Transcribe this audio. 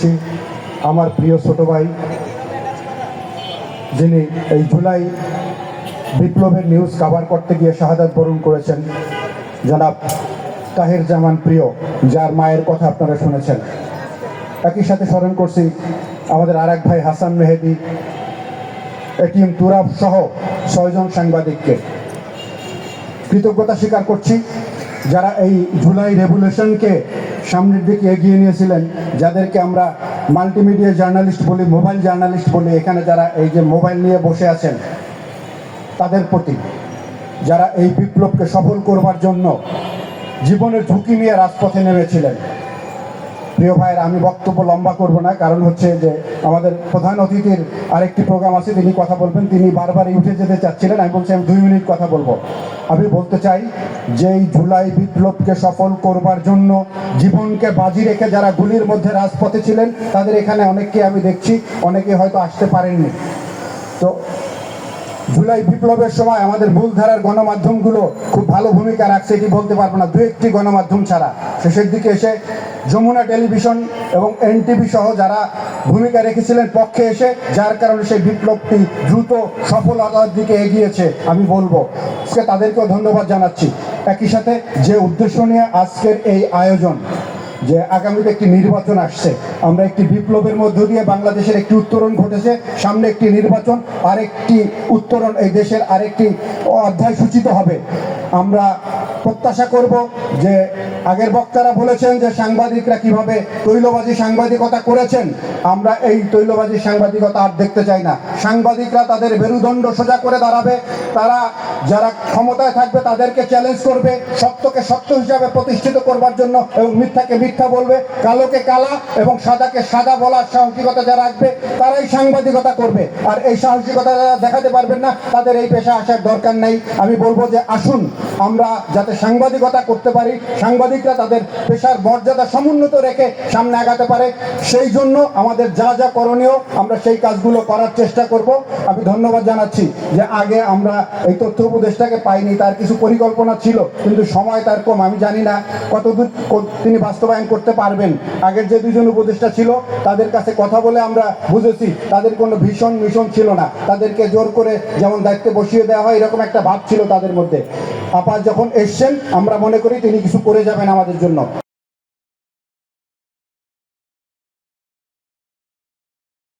করছি। আমার প্রিয় ছোট ভাই, যিনি এই জুলাই বিপ্লবের নিউজ কাভার করতে গিয়ে শাহাদাত বরণ করেছেন, জনাব তাহের জামান প্রিয়, যার মায়ের কথা আপনারা শুনেছেন। একই সাথে স্মরণ করছি আমাদের আর ভাই হাসান মেহেদি, এটিএম তুরাব সহ ছয়জন সাংবাদিককে। কৃতজ্ঞতা স্বীকার করছি, যারা এই জুলাই রেভুলেশনকে সামনের দিকে এগিয়ে নিয়েছিলেন, যাদেরকে আমরা মাল্টিমিডিয়া জার্নালিস্ট বলি মোবাইল জার্নালিস্ট বলি, এখানে যারা এই যে মোবাইল নিয়ে বসে আছেন, তাদের প্রতি, যারা এই বিপ্লবকে সফল করবার জন্য জীবনের ঝুঁকি নিয়ে রাজপথে নেমেছিলেন। প্রিয় ভাইয়ের, আমি বক্তব্য লম্বা করব না, কারণ হচ্ছে যে আমাদের প্রধান অতিথির আরেকটি প্রোগ্রাম আছে, তিনি কথা বলবেন, তিনি বারবারই উঠে যেতে চাচ্ছিলেন, আমি বলছি আমি দুই মিনিট কথা বলব। আমি বলতে চাই যে এই জুলাই বিপ্লবকে সফল করবার জন্য জীবনকে বাজি রেখে যারা গুলির মধ্যে রাজপথে ছিলেন, তাদের এখানে অনেককে আমি দেখছি, অনেকে হয়তো আসতে পারেননি। তো জুলাই বিপ্লবের সময় আমাদের মূলধারার গণমাধ্যমগুলো খুব ভালো ভূমিকা রাখছে এটি বলতে পারব না। দু একটি গণমাধ্যম ছাড়া। শেষের দিকে এসে যমুনা টেলিভিশন এবং এনটিভি সহ যারা ভূমিকা রেখেছিলেন পক্ষে এসে, যার কারণে সেই বিপ্লবটি দ্রুত সফলতার দিকে এগিয়েছে আমি বলব। সে তাদেরকেও ধন্যবাদ জানাচ্ছি। একই সাথে যে উদ্দেশ্য নিয়ে আজকের এই আয়োজন যে আগামীতে একটি নির্বাচন আসছে। আমরা একটি বিপ্লবের মধ্য দিয়ে বাংলাদেশের একটি উত্তরণ ঘটেছে, সামনে একটি নির্বাচন, আরেকটি উত্তরণ এই দেশের আরেকটি অধ্যায় সূচিত হবে। আমরা প্রত্যাশা করব যে আগের বক্তারা বলেছেন যে সাংবাদিকরা কীভাবে তৈলবাজি সাংবাদিকতা করেছেন, আমরা এই তৈলবাজি সাংবাদিকতা আর দেখতে চাই না। সাংবাদিকরা তাদের মেরুদণ্ড সোজা করে দাঁড়াবে, তারা যারা ক্ষমতায় থাকবে তাদেরকে চ্যালেঞ্জ করবে, সত্যকে সত্য হিসাবে প্রতিষ্ঠিত করবার জন্য এবং মিথ্যাকে মিথ্যা বলবে, কালোকে কালা এবং সাদাকে সাদা বলার সাহসিকতা যারা রাখবে, তারাই সাংবাদিকতা করবে। আর এই সাহসিকতা যারা দেখাতে পারবেন না, তাদের এই পেশা আসার দরকার নেই। আমি বলব যে আসুন, আমরা যাতে সাংবাদিকতা করতে পারি, সাংবাদিকরা তাদের পেশার মর্যাদা সমুন্নত রেখে সামনে আগাতে পারে। সেই জন্য আমাদের যা যা করণীয়, আমরা সেই কাজগুলো করার চেষ্টা করব। আমি ধন্যবাদ জানাচ্ছি যে আগে আমরা এই তথ্য উপদেশটাকে পাইনি, তার কিছু পরিকল্পনা ছিল, কিন্তু সময় তার কম, আমি জানি না কতদূর তিনি বাস্তবায়ন করতে পারবেন। আগের যে দুজন উপদেষ্টা ছিল, তাদের কাছে কথা বলে আমরা বুঝেছি, তাদের কোনো ভীষণ মিশন ছিল না। তাদেরকে জোর করে যেমন দায়িত্বে বসিয়ে দেওয়া হয়, এরকম একটা ভাব ছিল তাদের মধ্যে। আপা যখন এসছেন আমরা মনে করি তিনি কিছু করে যাবেন আমাদের জন্য।